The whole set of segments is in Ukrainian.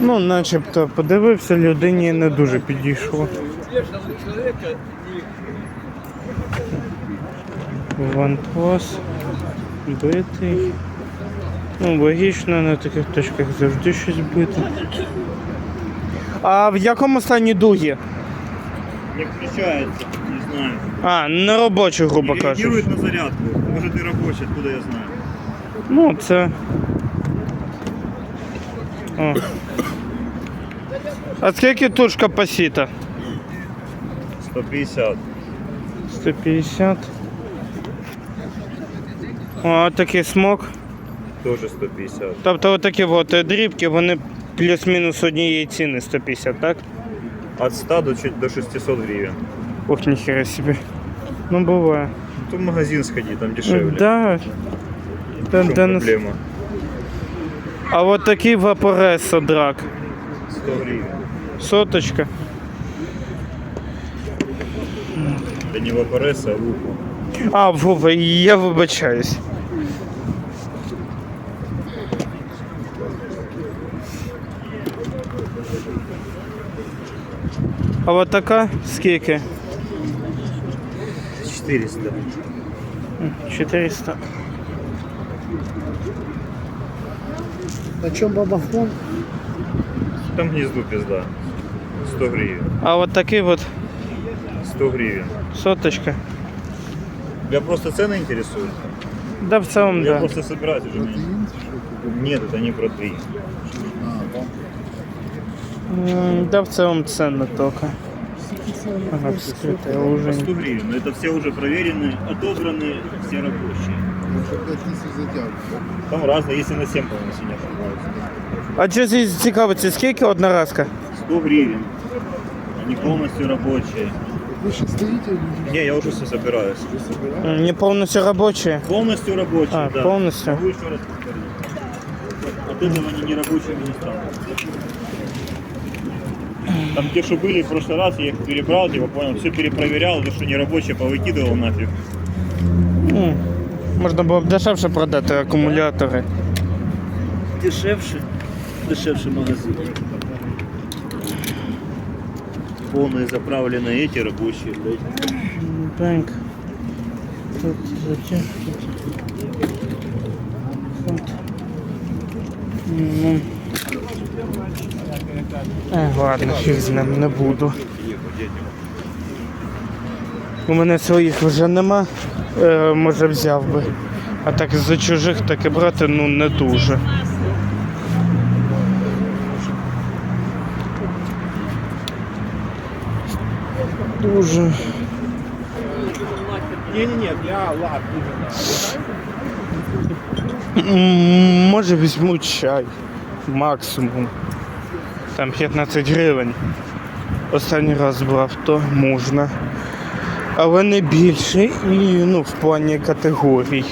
Ну, начебто подивився, людині не дуже підійшло. Ванпос битий. Ну, логічно, на таких точках завжди щось бити. А в якому стані дуги? Не включается, не знаю. А, на робочу, грубо кажучи. Реагирует на зарядку. Может и рабочий, откуда я знаю. Ну, це. О. А скільки тушка посіта? 150. 150. О, такий смок. Тоже 150. Тобто отакі от е, дрібки, вони плюс-мінус однієї ціни 150, так? От 100 до, чуть до 600 гривен. Ох, ніхера собі. Ну буває. То в магазин сходи, там дешевле. Да. Та- В чем та не- проблема? А от такий вапоресо драк. 100 гривен. Соточка. Это не вапорес, а лупа. А, Вова, я вибачаюсь. А от така скільки? 400. 400. На чем бабафон? Там гнезду пизда. 100 гривен. А от такий от 100 гривен. соточка. Тебя просто цены интересуют? Да, в цілому, Я да. просто собирать уже не... Нет, это не про три. М, Да, в цілому ценно тільки. Ага, вскрита По уже. 100 гривен. Но это все уже проверенные, отобранные, все рабочие. Там разные, если на 7, по-моему, сидят. А що здесь цікавиться, скільки одноразка? 100 гривен. Они полностью рабочие. Вы сейчас стоите или Не, я уже все собираюсь. М, Не повністю робочі. Полностью рабочие, А, да. полностью? Могу еще раз повторить. От этого они не рабочими не станут. Там те, что были в прошлый раз, я их перебрал, типа понял, все перепроверял, то, что не рабочие, повыкидывал нафиг. М, Можна було б дешевше продати акумулятори. Дешевше, дешевше магазин. Полные заправленные эти рабочие, блядь. Банк. Тут затяг. Тут. Ну. Е, ладно, фіг з ним не буду. У мене своїх вже нема. Е, може взяв би. А так за чужих таки брати ну не дуже. Дуже. Ні, ні, ні, для М, Може візьму чай. Максимум. Там 15 гривень. Останній раз брав, то можна. Але не більше і ну, в плані категорій.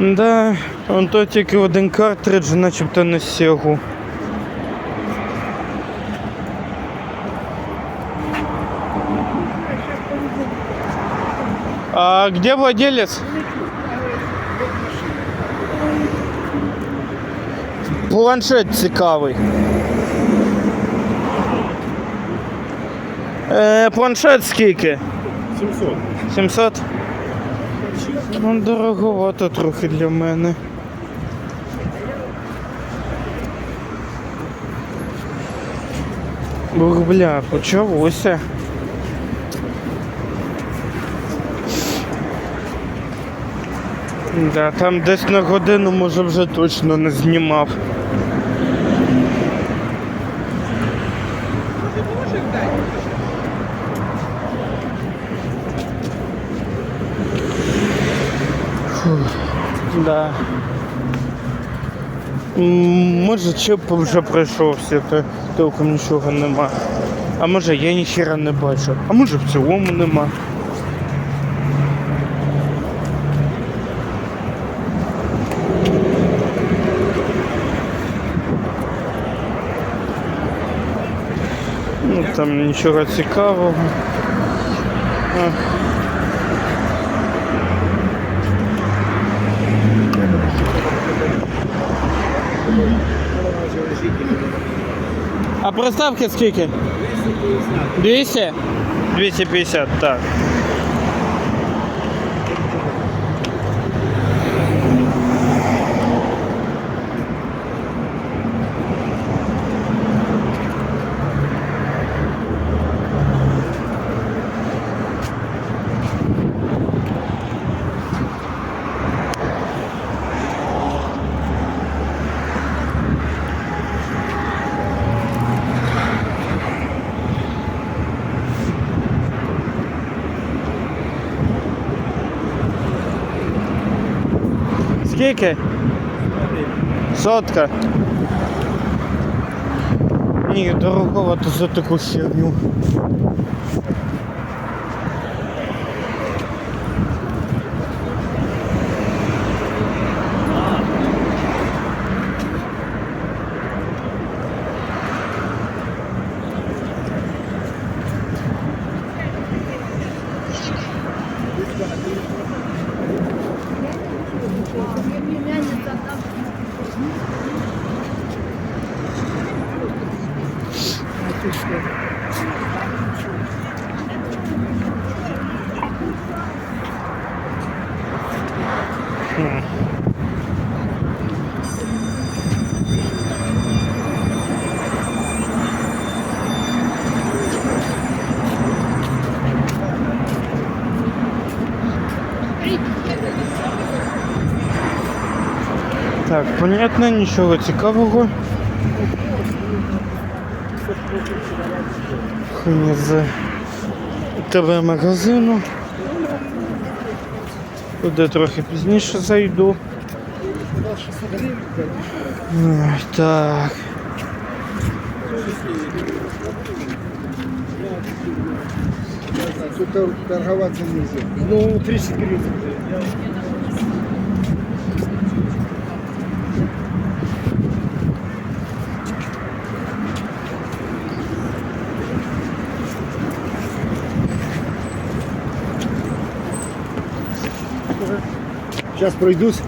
Да, он то тільки один картридж, начебто на сігу. А где владелец? Планшет цікавий. Е, планшет скільки? 700. 700? Ну, дороговато трохи для мене. Ух, бля, почалося. Да, там десь на годину, може, вже точно не знімав. Да. Може чип вже пройшовся, то толком нічого нема. А може я ніхіра не бачу. А може в цілому нема. Ну там нічого цікавого. А. А приставки скільки? 200? 250, так. Скільки? Сотка. Ні, дороговато за таку херню. Так, понятно, нічого цікавого. З ТВ-магазину. Туди трохи пізніше зайду. Так. Тут тор- торговаться нельзя. Ну, 30 гривен. Сейчас пройдусь.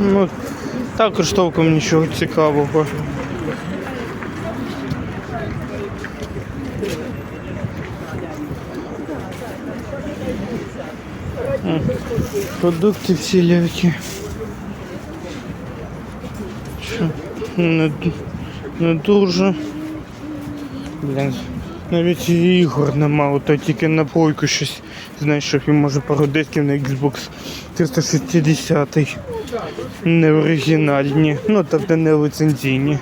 Ну, також толком нічого цікавого. М, Продукти всілякі. Що? Не, д- не дуже. Блін. Навіть і ігор нема, ото тільки на плойку щось. Знаєш, що він може пару дисків на Xbox 360. Не оригінальні, ну тобто не лицензійні.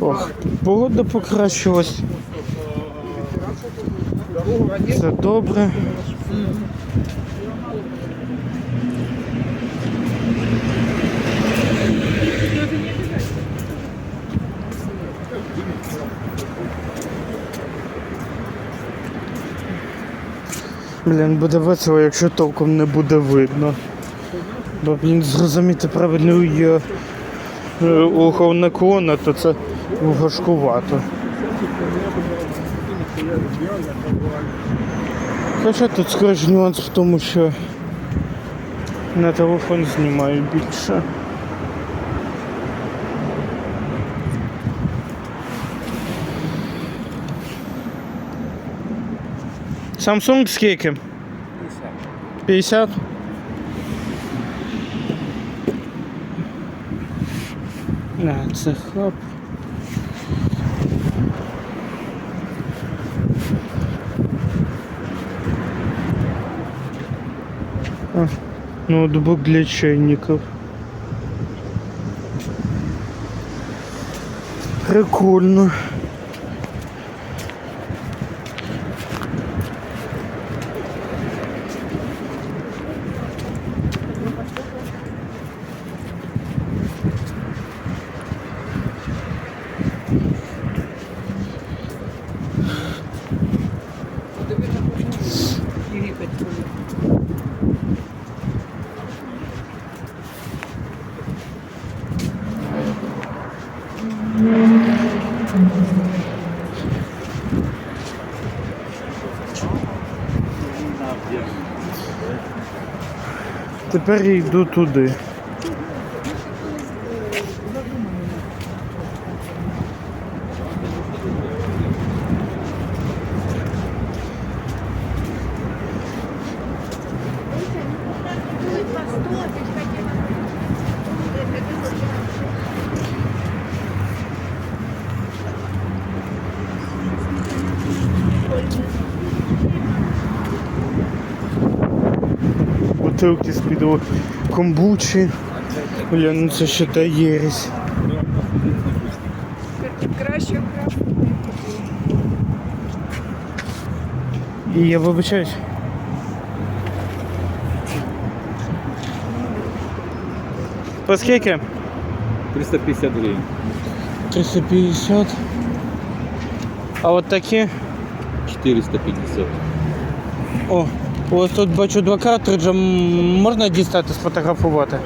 Ох, погода покращилась. Це добре. Блін, буде весело, якщо толком не буде видно. Бо блін, зрозуміти правильно є е, ухо наклона, то це важкувато. Хоча тут скоріш нюанс в тому, що на телефон знімаю більше. Samsung скільки? 50. На, це хаб. Ноутбук для чайников. Прикольно. Тепер я йду туди. Бутилки з-під о- комбучі. Бля, ну це ще та єресь. Краще І я вибачаюсь. По скільки? 350 гривен. 350. А от такі? 450. О, ось тут бачу два картриджа. Можна дістати, сфотографувати?